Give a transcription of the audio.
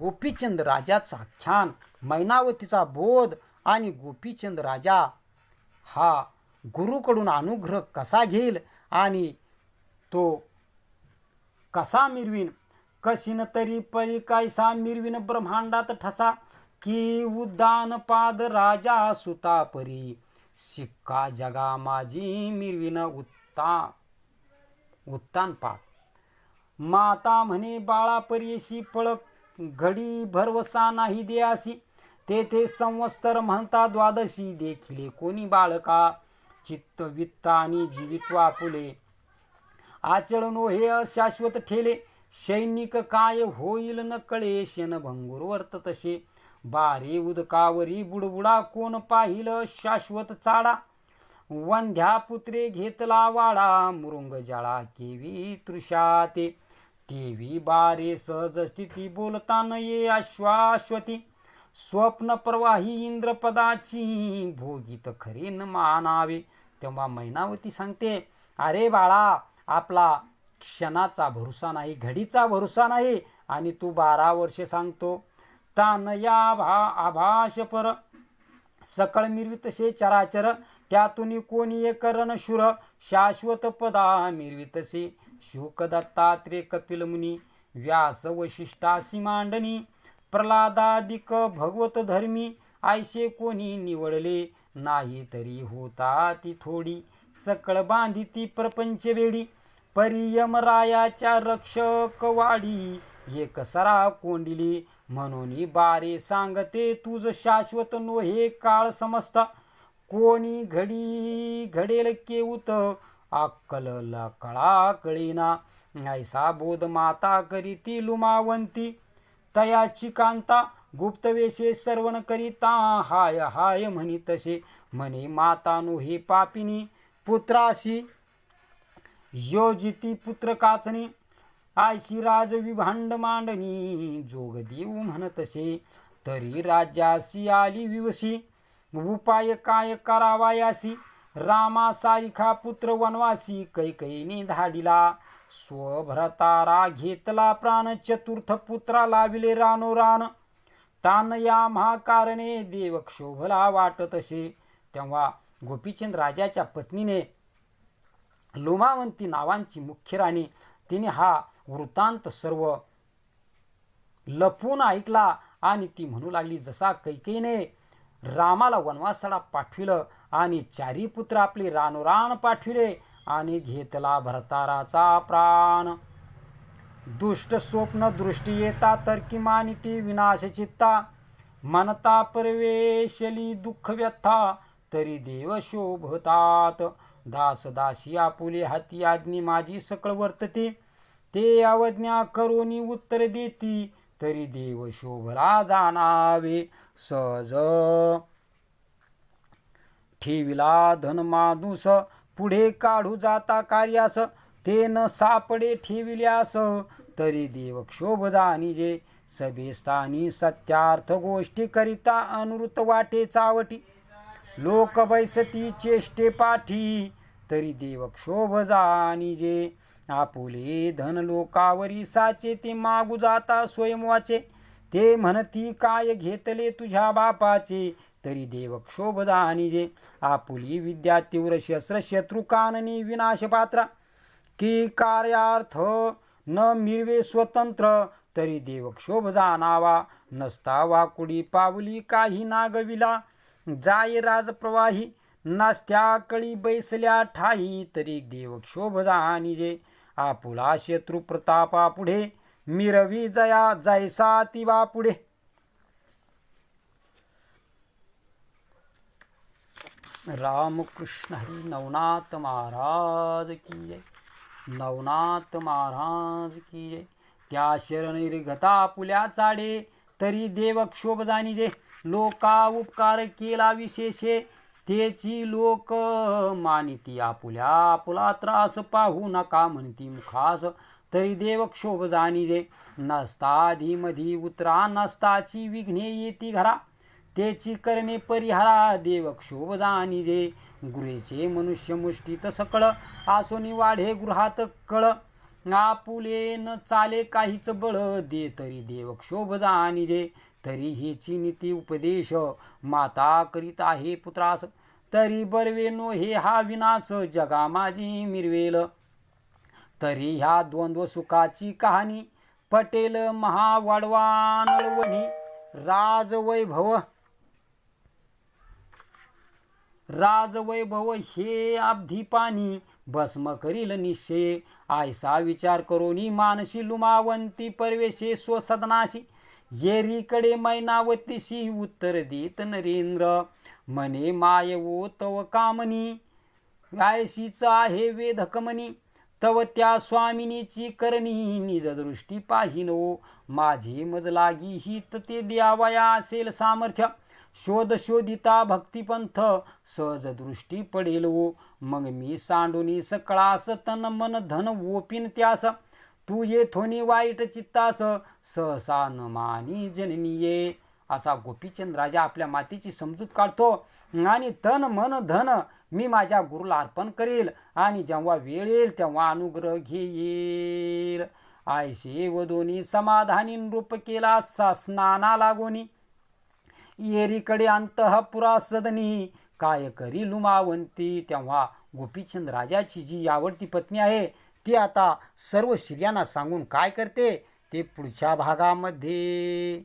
गोपीचंद राजाचा आख्यान मैनावतीचा बोध आणि गोपीचंद राजा हा गुरुकडून अनुग्रह कसा घेईल आणि तो कसा मिरवीन? कशीन तरी परी कायसा मिरवीन ब्रह्मांडात ठसा की उद्दान पाद राजा सुता परी. शिक्का जगा माझी मिरवीन उत्ता उत्तान पाद. माता म्हणे बाळा परीशी पळक घडी भरवसा नाही देयासी. तेथे संवत्सर म्हणता द्वादशी देखिले. कोणी बाळका? चित्त वित्त आणि जीवित्वा फुले आचरणो हे अशाश्वत ठेले. सैनिक काय होईल न कळे शेणभंगूर वर्त तसे. बारे उदकावरी बुडबुडा कोण पाहिल शाश्वत चाडा. वंध्या पुत्रे घेतला वाडा मुरुंग जळा केवी तृषाते. तेवी बारे सहज स्थिती बोलता न ये अश्वाश्वती. स्वप्न प्रवाही इंद्रपदाची भोगीत खरे न मानावे. तेव्हा मैनावती सांगते अरे बाळा आपला क्षणाचा भरोसा नाही घडीचा भरोसा नाही. आणि तू बारा वर्षे सांगतो तान या भा आभाष पर सकळ मिरवितसे चराचर त्यातून कोणी एक रणशूर शाश्वत पदा मिरवितसे शुक कपिल मुनी व्यास वशिष्ठासी मांडणी प्रल्हादादिक भगवत धर्मी आयसे कोणी निवडले? नाही तरी होता ती थोडी. सकळ बांधिती प्रपंच वेडी. परियमरायाच्या रक्षक वाडी. एक सरा कोंडिली. म्हणून बारे सांगते तुझ शाश्वत नो हे काळ समजता कोणी घडी घडेल केऊत आकलला कळा कळीना ऐसा बोध माता करीती लुमावंती. तयाची कांता गुप्तवेशे सर्वण करिता. हाय हाय म्हणी तसे. म्हणे मातानु हे पापिनी पुत्राशी योजिती पुत्र काचणी आयशी राज विभांड मांडणी जोग देऊ म्हणतसे तरी राज्यासी आली विवशी. उपाय काय करावायासी? रामा सारिखा पुत्र वनवासी कैकईने धाडिला. स्वभ्रतारा घेतला प्राण चतुर्थ पुत्रा लाविले रानो रान. तान या महाकारणे देव क्षोभला वाटत असे. तेव्हा गोपीचंद राजाच्या पत्नीने लोमावंती नावांची मुख्य राणी तिने हा वृत्तांत सर्व लपून ऐकला आणि ती म्हणू लागली जसा कैकेने रामाला वनवासाला पाठविलं आणि चारी पुत्र आपले रानोरान पाठविले आणि घेतला भरताराचा प्राण. दुष्ट स्वप्न दृष्टी येता तर्की मानिती विनाश चित्ता. मनता परवेशली दुःख व्यथा तरी देव शोभतात. दास दासी आपुले हाती आज्ञी माझी सकळ वर्तते. ते अवज्ञा करोनी उत्तर देती. तरी देव शोभला जाणावे. सहज ठेविला धन माणूस पुढे काढू जाता कार्यास. ते न सापडे ठेविल्यास तरी देव क्षोभ जाणीजे. सभेस्थानी सत्यार्थ गोष्टी करिता अनुृत वाटे चावटी. लोक बैसती चेष्टे पाठी तरी देव क्षोभ जाणीजे. आपुले धन लोकावरी साचे ते मागू जाता स्वयंवाचे ते म्हणती काय घेतले तुझ्या बापाचे? तरी देव क्षोभ जाणीजे. आपुली विद्या तीव्र शस्त्र शत्रुकाननी विनाश पात्रा की कार्यार्थ न मिळवे स्वतंत्र तरी देव क्षोभ जाणावा. नसता वाकुडी पावली काही नागविला. जाय राजप्रवाही नास्त्या कळी बैसल्या ठाई तरी देव क्षोभ जाणीजे. आपुला शत्रू प्रतापा पुढे. मिरवी जया जैसा तिवा पुढे. रामकृष्ण हरी नवनाथ महाराज की जय. नवनाथ महाराज की जय. त्या शरणिर्गता पुल्या चाडे. तरी देव क्षोभ जाणीजे. लोका उपकार केला विशेषे. तेची लोक मानिती आपुल्या आपुला त्रास पाहू नका म्हणती मुखास. तरी देव क्षोभ जाणीजे. नसता धीमधी उतरा नसताची विघ्ने येती घरा. तेची करणे परिहारा देव क्षोभ जाणीजे. गुरेचे मनुष्य मुष्टीत सकळ आसोनी वाढे गृहात कळ. आपुले न चाले काहीच बळ दे तरी देव क्षोभ जाणी जे तरी हेची नीती उपदेश माता करीत आहे पुत्रास. तरी बरवेनो हे हा विनाश जगा माझी मिरवेल. तरी ह्या द्वंद्व सुखाची कहाणी पटेल महावाडवा राजवैभव. राजवैभव हे अब्धी पाणी भस्म करील निश्चय. आयसा विचार करोनी मानशी लुमावंती परवेशे स्वसदनाशी येरीकडे मैनावतीशी उत्तर देत नरेंद्र मने माय ओ तव कामनी गायशीच आहे वेधकमनी तव त्या स्वामिनीची करणी निज दृष्टी पाहिनो. माझे मज लागी हित ते द्यावया असेल सामर्थ्य. शोध शोधिता भक्तिपंथ सहज दृष्टी पडेल ओ. मग मी सांडुनी सकळास तन मन धन ओपिन त्यास. तू येथोनी वाईट चित्तास सहसा न मानी जननीये. असा गोपीचंद राजा आपल्या मातीची समजूत काढतो आणि तन मन धन मी माझ्या गुरुला अर्पण करेल आणि जेव्हा वेळ येईल तेव्हा अनुग्रह घेईल. आयशे वदोनी समाधानी नृप केला सा स्नाना लागोनी. येरीकडे अंतःपुरा सदनी. काय करी लुमावंती? तेव्हा गोपीचंद राजाची जी आवडती पत्नी आहे ती आता सर्व स्त्रियांना सांगून काय करते? ते पुढच्या भागामध्ये.